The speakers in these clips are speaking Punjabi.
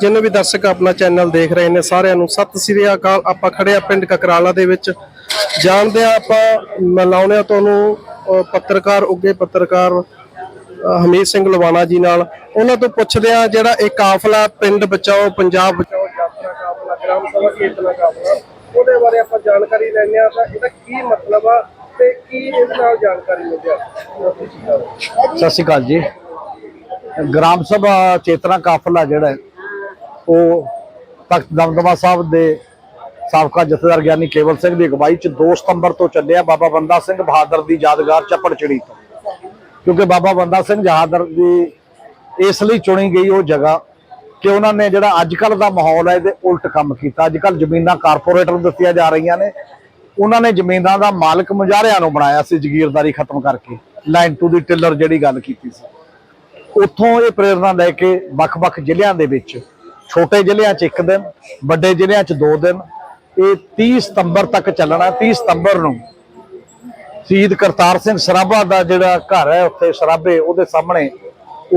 ਜਿੰਨੇ ਵੀ ਦਰਸ਼ਕ ਆਪਣਾ ਚੈਨਲ ਦੇਖ ਰਹੇ ਨੇ ਸਾਰਿਆਂ ਨੂੰ ਸਤਿ ਸ੍ਰੀ ਅਕਾਲ। ਆਪਾਂ ਖੜੇ ਆ ਪਿੰਡ ਕਕਰਾਲਾ ਦੇ ਵਿੱਚ। ਜਾਣਦੇ ਆ ਆਪਾਂ ਮਿਲਾਉਂਦੇ ਆ ਤੁਹਾਨੂੰ ਪੱਤਰਕਾਰ ਉੱਗੇ ਪੱਤਰਕਾਰ ਅਹ, ਸਿੰਘ ਲਵਾਣਾ ਜੀ ਨਾਲ। ਉਹਨਾਂ ਤੋਂ ਪੁੱਛਦੇ ਆ ਜਿਹੜਾ ਇਹ ਕਾਫਲਾ ਪਿੰਡ ਬਚਾਓ ਪੰਜਾਬ ਬਚਾਓ ਯਾਤਰਾ ਕਾਫਲਾ ਗ੍ਰਾਮ ਸਭਾ ਕੀਰਤਨਾ ਕਾਫਲਾ ਉਹਦੇ ਬਾਰੇ ਆਪਾਂ ਜਾਣਕਾਰੀ ਲੈਣੇ ਆ ਤਾਂ ਇਹਦਾ ਕੀ ਮਤਲਬ ਆ ਤੇ ਕੀ ਇਹਦੇ ਨਾਲ ਜਾਣਕਾਰੀ ਮਿਲਿਆ ਸਤਿ ਸ਼੍ਰੀ ਅਕਾਲ ਜੀ। ਗ੍ਰਾਮ ਸਭਾ ਚੇਤਨਾ ਕਾਫਲਾ ਜਿਹੜਾ ਉਹ ਤਖਤ ਦਮਦਮਾ ਸਾਹਿਬ ਦੇ ਸਾਬਕਾ ਜਥੇਦਾਰ ਗਿਆਨੀ ਕੇਵਲ ਸਿੰਘ ਦੀ ਅਗਵਾਈ ਚ 2 ਸਤੰਬਰ ਤੋਂ ਚੱਲਿਆ ਬਾਬਾ ਬੰਦਾ ਸਿੰਘ ਬਹਾਦਰ ਦੀ ਯਾਦਗਾਰ ਚੱਪੜਚਿੜੀ ਤੋਂ। ਕਿਉਂਕਿ ਬਾਬਾ ਬੰਦਾ ਸਿੰਘ ਬਹਾਦਰ ਦੀ ਇਸ ਲਈ ਚੁਣੀ ਗਈ ਉਹ ਜਗ੍ਹਾ ਕਿ ਉਹਨਾਂ ਨੇ ਜਿਹੜਾ ਅੱਜ ਕੱਲ ਦਾ ਮਾਹੌਲ ਹੈ, ਇਹਦੇ ਉਲਟ ਕੰਮ ਕੀਤਾ। ਅੱਜ ਕੱਲ ਜ਼ਮੀਨਾਂ ਕਾਰਪੋਰੇਟਰ ਨੂੰ ਦਿੱਤੀਆਂ ਜਾ ਰਹੀਆਂ ਨੇ। ਉਹਨਾਂ ਨੇ ਜ਼ਮੀਨਾਂ ਦਾ ਮਾਲਕ ਮੁਜਾਰਿਆਂ ਨੂੰ ਬਣਾਇਆ ਸੀ, ਜ਼ਗੀਰਦਾਰੀ ਖਤਮ ਕਰਕੇ। ਲਾਈਨ ਟੂ ਦੀ ਟਿਲਰ ਜਿਹੜੀ ਗੱਲ ਕੀਤੀ ਸੀ। ਉੱਥੋਂ ਇਹ ਪ੍ਰੇਰਣਾ ਲੈ ਕੇ ਵੱਖ-ਵੱਖ ਜ਼ਿਲ੍ਹਿਆਂ ਦੇ ਵਿੱਚ ਛੋਟੇ ਜ਼ਿਲ੍ਹਿਆਂ 'ਚ ਇੱਕ ਦਿਨ, ਵੱਡੇ ਜ਼ਿਲ੍ਹਿਆਂ 'ਚ ਦੋ ਦਿਨ। ਇਹ 30 ਸਤੰਬਰ ਤੱਕ ਚੱਲਣਾ 30 ਸਤੰਬਰ ਨੂੰ ਸ਼ਹੀਦ ਕਰਤਾਰ ਸਿੰਘ ਸਰਾਭਾ ਦਾ ਜਿਹੜਾ ਘਰ ਹੈ ਉੱਥੇ ਸਰਾਭੇ, ਉਹਦੇ ਸਾਹਮਣੇ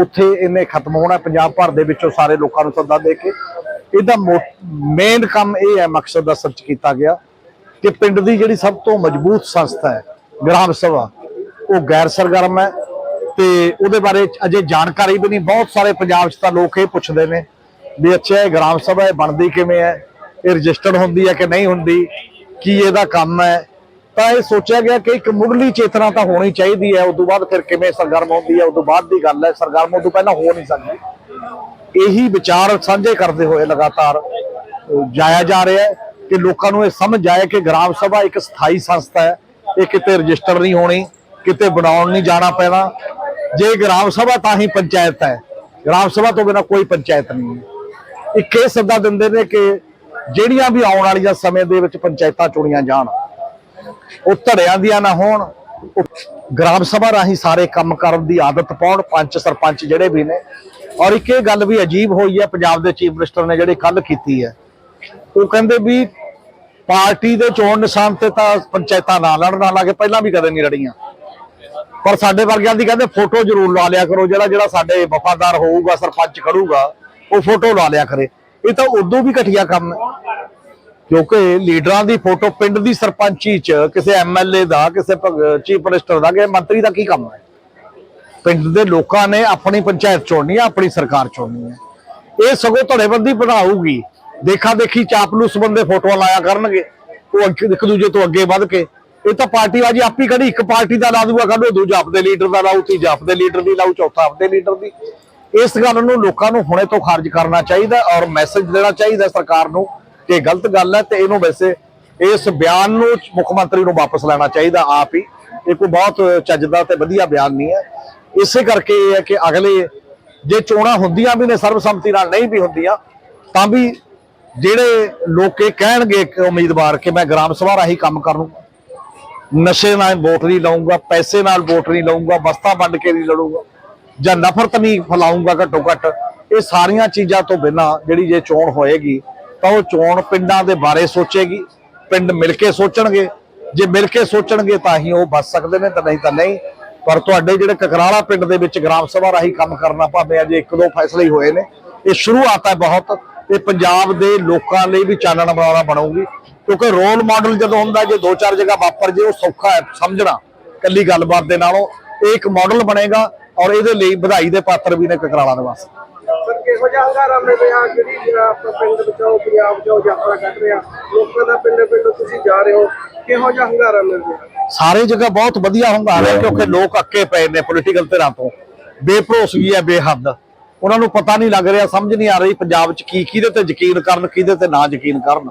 ਉੱਥੇ ਇਹਨੇ ਖਤਮ ਹੋਣਾ, ਪੰਜਾਬ ਭਰ ਦੇ ਵਿੱਚੋਂ ਸਾਰੇ ਲੋਕਾਂ ਨੂੰ ਸੱਦਾ ਦੇ ਕੇ। ਇਹਦਾ ਮੇਨ ਕੰਮ ਇਹ ਹੈ ਮਕਸਦ ਦਾ ਸਰਚ ਕੀਤਾ ਗਿਆ ਕਿ ਪਿੰਡ ਦੀ ਜਿਹੜੀ ਸਭ ਤੋਂ ਮਜ਼ਬੂਤ ਸੰਸਥਾ ਹੈ, ਗ੍ਰਾਮ ਸਭਾ, ਉਹ ਗੈਰ ਸਰਗਰਮ ਹੈ ਤੇ ਉਹਦੇ ਬਾਰੇ ਅਜੇ ਜਾਣਕਾਰੀ ਵੀ ਨਹੀਂ। ਬਹੁਤ ਸਾਰੇ ਪੰਜਾਬ 'ਚ ਤਾਂ ਲੋਕ ਇਹ ਪੁੱਛਦੇ ਨੇ ਵੀ ਅੱਛਾ ਇਹ ਗ੍ਰਾਮ ਸਭਾ ਇਹ ਬਣਦੀ ਕਿਵੇਂ ਹੈ? ਇਹ ਰਜਿਸਟਰਡ ਹੁੰਦੀ ਹੈ ਕਿ ਨਹੀਂ ਹੁੰਦੀ? ਕੀ ਇਹਦਾ ਕੰਮ ਹੈ? ਤਾਂ ਇਹ ਸੋਚਿਆ ਗਿਆ ਕਿ ਇੱਕ ਮੁੱਢਲੀ ਚੇਤਨਾ ਤਾਂ ਹੋਣੀ ਚਾਹੀਦੀ ਹੈ। ਉਸ ਤੋਂ ਬਾਅਦ ਫਿਰ ਕਿਵੇਂ ਸਰਗਰਮ ਹੁੰਦੀ ਹੈ? ਉਸ ਤੋਂ ਬਾਅਦ ਦੀ ਗੱਲ ਹੈ। ਸਰਗਰਮ ਉਸ ਤੋਂ ਪਹਿਲਾਂ ਹੋ ਨਹੀਂ ਸਕਦੀ। ਇਹੀ ਵਿਚਾਰ ਸਾਂਝੇ ਕਰਦੇ ਹੋਏ ਲਗਾਤਾਰ ਜਾਇਆ ਜਾ ਰਿਹਾ ਹੈ ਕਿ ਲੋਕਾਂ ਨੂੰ ਇਹ ਸਮਝ ਆਏ ਕਿ ਗ੍ਰਾਮ ਸਭਾ ਇੱਕ ਸਥਾਈ ਸੰਸਥਾ ਹੈ। ਇਹ ਕਿਤੇ ਰਜਿਸਟਰ ਨਹੀਂ ਹੋਣੀ, ਕਿਤੇ ਬਣਾਉਣ ਨਹੀਂ ਜਾਣਾ ਪੈਣਾ। ਜੇ ਗ੍ਰਾਮ ਸਭਾ ਤਾਂ ਹੀ ਪੰਚਾਇਤ ਹੈ। ਗ੍ਰਾਮ ਸਭਾ ਤੋਂ ਬਿਨਾਂ ਕੋਈ ਪੰਚਾਇਤ ਨਹੀਂ ਹੈ। ਇੱਕ ਇਹ ਸੱਦਾ ਦਿੰਦੇ ਨੇ ਕਿ ਜਿਹੜੀਆਂ ਵੀ ਆਉਣ ਵਾਲੀਆਂ ਸਮੇਂ ਦੇ ਵਿੱਚ ਪੰਚਾਇਤਾਂ ਚੁਣੀਆਂ ਜਾਣ, ਉਹ ਧੜਿਆਂ ਦੀਆਂ ਨਾ ਹੋਣ ਗ੍ਰਾਮ ਸਭਾ ਰਾਹੀਂ ਸਾਰੇ ਕੰਮ ਕਰਨ ਦੀ ਆਦਤ ਪਾਉਣ, ਪੰਚ ਸਰਪੰਚ ਜਿਹੜੇ ਵੀ ਨੇ। ਔਰ ਇੱਕ ਇਹ ਗੱਲ ਵੀ ਅਜੀਬ ਹੋਈ ਹੈ, ਪੰਜਾਬ ਦੇ ਚੀਫ ਮਿਨਿਸਟਰ ਨੇ ਜਿਹੜੀ ਕੱਲ ਕੀਤੀ ਹੈ। ਉਹ ਕਹਿੰਦੇ ਵੀ ਪਾਰਟੀ ਦੇ ਚੋਣ ਨਿਸ਼ਾਨ ਤੇ ਤਾਂ ਪੰਚਾਇਤਾਂ ਨਾ ਲੜਨ ਨਾ ਪਹਿਲਾਂ ਵੀ ਕਦੇ ਨਹੀਂ ਲੜੀਆਂ। ਪਰ ਸਾਡੇ ਵਰਗਿਆਂ ਦੀ ਕਹਿੰਦੇ ਫੋਟੋ ਜ਼ਰੂਰ ਲਾ ਲਿਆ ਕਰੋ, ਜਿਹੜਾ ਜਿਹੜਾ ਸਾਡੇ ਵਫਾਦਾਰ ਹੋਊਗਾ, ਸਰਪੰਚ ਖੜੂਗਾ ਉਹ ਫੋਟੋ ਲਾ ਲਿਆ ਕਰੇ। ਇਹ ਤਾਂ ਉਦੋਂ ਵੀ ਘਟੀਆ ਕੰਮ ਹੈ। ਕਿਉਂਕਿ ਲੀਡਰਾਂ ਦੀ ਫੋਟੋ ਪਿੰਡ ਦੀ ਸਰਪੰਚੀ ਚ, ਕਿਸੇ ਐਮਐਲਏ ਦਾ, ਕਿਸੇ ਚੀਫ ਮਿਨਿਸਟਰ ਦਾ ਕਿ ਮੰਤਰੀ ਦਾ ਕੀ ਕੰਮ ਹੈ? ਪਿੰਡ ਦੇ ਲੋਕਾਂ ਨੇ ਆਪਣੀ ਪੰਚਾਇਤ ਚੁਣਨੀ ਹੈ, ਆਪਣੀ ਸਰਕਾਰ ਚੁਣਨੀ ਹੈ। ਇਹ ਸਗੋਂ ਧੜੇਬੰਦੀ ਬਣਾਊਗੀ। ਦੇਖਾ ਦੇਖੀ ਚਾਪਲੂਸ ਬੰਦੇ ਫੋਟੋਆਂ ਲਾਇਆ ਕਰਨਗੇ। ਉਹ ਇੱਕ ਦੂਜੇ ਤੋਂ ਅੱਗੇ ਵੱਧ ਕੇ। ਇਹ ਤਾਂ ਪਾਰਟੀਬਾਜੀ ਹੀ ਕਦੀ ਇੱਕ ਪਾਰਟੀ ਦਾ ਲਾ ਦੂਗਾ ਕੱਢੋ ਦੂਜਾ ਆਪਦੇ ਲੀਡਰ ਦਾ ਲਾਊ, ਤੀਜਾ ਆਪਦੇ ਲੀਡਰ ਦੀ ਲਾਊ, ਚੌਥਾ ਆਪਦੇ ਲੀਡਰ ਦੀ। ਇਸ ਗੱਲ ਨੂੰ ਲੋਕਾਂ ਨੂੰ ਹੁਣੇ ਤੋਂ ਖਾਰਜ ਕਰਨਾ ਚਾਹੀਦਾ ਔਰ ਮੈਸੇਜ ਦੇਣਾ ਚਾਹੀਦਾ ਸਰਕਾਰ ਨੂੰ ਕਿ ਇਹ ਗਲਤ ਗੱਲ ਹੈ ਤੇ ਇਹਨੂੰ ਵੈਸੇ ਇਸ ਬਿਆਨ ਨੂੰ ਮੁੱਖ ਮੰਤਰੀ ਨੂੰ ਵਾਪਸ ਲੈਣਾ ਚਾਹੀਦਾ ਆਪ ਹੀ। ਇਹ ਕੋਈ ਬਹੁਤ ਚੱਜਦਾ ਤੇ ਵਧੀਆ ਬਿਆਨ ਨਹੀਂ ਹੈ। ਇਸੇ ਕਰਕੇ ਇਹ ਹੈ ਕਿ ਅਗਲੇ ਜੇ ਚੋਣਾਂ ਹੁੰਦੀਆਂ ਵੀ ਨੇ, ਸਰਬਸੰਮਤੀ ਨਾਲ ਨਹੀਂ ਵੀ ਹੁੰਦੀਆਂ, ਤਾਂ ਵੀ ਜਿਹੜੇ ਲੋਕ ਇਹ ਕਹਿਣਗੇ ਕਿ ਉਮੀਦਵਾਰ ਕਿ ਮੈਂ ਗ੍ਰਾਮ ਸਭਾ ਰਾਹੀਂ ਕੰਮ ਕਰੂੰਗਾ ਨਸ਼ੇ ਨਾਲ ਵੋਟ ਨਹੀਂ ਲਾਉਂਗਾ ਪੈਸੇ ਨਾਲ ਵੋਟ ਨਹੀਂ ਲਾਉਂਗਾ ਬਸਤਾ ਵੰਡ ਕੇ ਨਹੀਂ ਲੜੂਗਾ ਜਾਂ ਨਫ਼ਰਤ ਨਹੀਂ ਫੈਲਾਉਂਗਾ ਘੱਟੋ ਘੱਟ, ਇਹ ਸਾਰੀਆਂ ਚੀਜ਼ਾਂ ਤੋਂ ਬਿਨਾਂ ਜਿਹੜੀ ਜੇ ਚੋਣ ਹੋਏਗੀ, ਤਾਂ ਉਹ ਚੋਣ ਪਿੰਡਾਂ ਦੇ ਬਾਰੇ ਸੋਚੇਗੀ, ਪਿੰਡ ਮਿਲ ਕੇ ਸੋਚਣਗੇ, ਜੇ ਮਿਲ ਕੇ ਸੋਚਣਗੇ ਤਾਂ ਹੀ ਉਹ ਬਚ ਸਕਦੇ ਨੇ, ਤਾਂ ਨਹੀਂ ਤਾਂ ਨਹੀਂ। ਪਰ ਤੁਹਾਡੇ ਜਿਹੜੇ ਕਕਰਾਲਾ ਪਿੰਡ ਦੇ ਵਿੱਚ ਗ੍ਰਾਮ ਸਭਾ ਰਾਹੀਂ ਕੰਮ ਕਰਨਾ ਭਾਵੇਂ ਅਜੇ ਇੱਕ ਦੋ ਫੈਸਲੇ ਹੀ ਹੋਏ ਨੇ, ਇਹ ਸ਼ੁਰੂਆਤ ਹੈ ਬਹੁਤ, ਇਹ ਪੰਜਾਬ ਦੇ ਲੋਕਾਂ ਲਈ ਵੀ ਚਾਨਣ ਵਾਲਾ ਬਣੂਗੀ। ਕਿਉਂਕਿ ਰੋਲ ਮਾਡਲ ਜਦੋਂ ਹੁੰਦਾ ਜੇ ਦੋ ਚਾਰ ਜਗ੍ਹਾ ਵਾਪਰ ਜੇ, ਉਹ ਸੌਖਾ ਹੈ ਸਮਝਣਾ ਕੱਲੀ ਗੱਲਬਾਤ ਦੇ ਨਾਲੋਂ। ਇਹ ਇੱਕ ਮਾਡਲ ਬਣੇਗਾ ਔਰ ਇਹਦੇ ਲਈ ਵਧਾਈ ਦੇ ਪਾਤਰ ਵੀ ਨੇ ਕਕਰਾਲਾ ਦੇ ਵਾਸਤੇ। ਸਰ ਕਿਹੋ ਜਿਹਾ ਹੰਗਾਰਾ ਮਿਲ ਰਿਹਾ? ਜਿਹੜੀ ਜਿਹੜਾ ਆਪਾਂ ਪਿੰਡ ਬਚਾਓ ਪੰਜਾਬ ਬਚਾਓ ਯਾਤਰਾ ਕੱਢ ਰਿਹਾ ਲੋਕਾਂ ਦਾ ਪਿੰਡ ਪਿੰਡ ਤੁਸੀਂ ਜਾ ਰਹੇ ਹੋ ਕਿਹੋ ਜਿਹਾ ਹੰਗਾਰਾ ਮਿਲ ਰਿਹਾ? ਸਾਰੇ ਜਗ੍ਹਾ ਬਹੁਤ ਵਧੀਆ ਹੁੰਗਾਰਾ ਹੈ ਕਿਉਂਕਿ ਲੋਕ ਅੱਕੇ ਪਏ ਨੇ ਪੋਲੀਟੀਕਲ ਧਿਰਾਂ ਤੋਂ। ਬੇਭਰੋਸਗੀ ਹੈ ਬੇਹੱਦ। ਉਹਨਾਂ ਨੂੰ ਪਤਾ ਨਹੀਂ ਲੱਗ ਰਿਹਾ ਸਮਝ ਨਹੀਂ ਆ ਰਹੀ ਪੰਜਾਬ 'ਚ ਕੀ ਕਿਹਦੇ ਤੇ ਯਕੀਨ ਕਰਨ ਕਿਹਦੇ ਤੇ ਨਾ ਯਕੀਨ ਕਰਨ।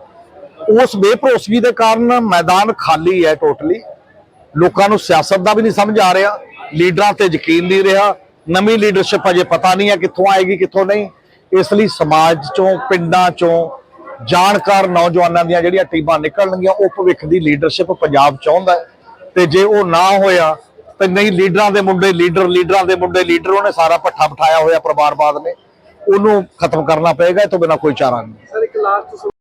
ਉਸ ਬੇਭਰੋਸਗੀ ਦੇ ਕਾਰਨ ਮੈਦਾਨ ਖਾਲੀ ਹੈ ਟੋਟਲੀ ਲੋਕਾਂ ਨੂੰ ਸਿਆਸਤ ਦਾ ਵੀ ਨਹੀਂ ਸਮਝ ਆ ਰਿਹਾ। ਲੀਡਰਾਂ ਤੇ ਯਕੀਨ ਨਹੀਂ ਰਿਹਾ। ਨਵੀਂ ਲੀਡਰਸ਼ਿਪ ਅਜੇ ਪਤਾ ਨਹੀਂ ਹੈ ਕਿੱਥੋਂ ਆਏਗੀ, ਕਿੱਥੋਂ ਨਹੀਂ। ਇਸ ਲਈ ਸਮਾਜ ਚੋਂ, ਪਿੰਡਾਂ ਚੋਂ ਜਾਣਕਾਰ ਨੌਜਵਾਨਾਂ ਦੀਆਂ ਜਿਹੜੀਆਂ ਟੀਮਾਂ ਨਿਕਲਣਗੀਆਂ, ਉਹ ਭਵਿੱਖ ਦੀ ਲੀਡਰਸ਼ਿਪ ਪੰਜਾਬ ਚਾਹੁੰਦਾ ਤੇ ਜੇ ਉਹ ਨਾ ਹੋਇਆ, ਤੇ ਨਹੀਂ, ਲੀਡਰਾਂ ਦੇ ਮੁੰਡੇ ਲੀਡਰ, ਲੀਡਰਾਂ ਦੇ ਮੁੰਡੇ ਲੀਡਰ, ਉਹਨੇ ਸਾਰਾ ਪੱਠਾ ਬਿਠਾਇਆ ਹੋਇਆ ਪਰਿਵਾਰਵਾਦ ਨੇ। ਉਹਨੂੰ ਖਤਮ ਕਰਨਾ ਪਏਗਾ, ਇਹ ਤੋਂ ਬਿਨਾ ਕੋਈ ਚਾਰਾ ਨਹੀਂ।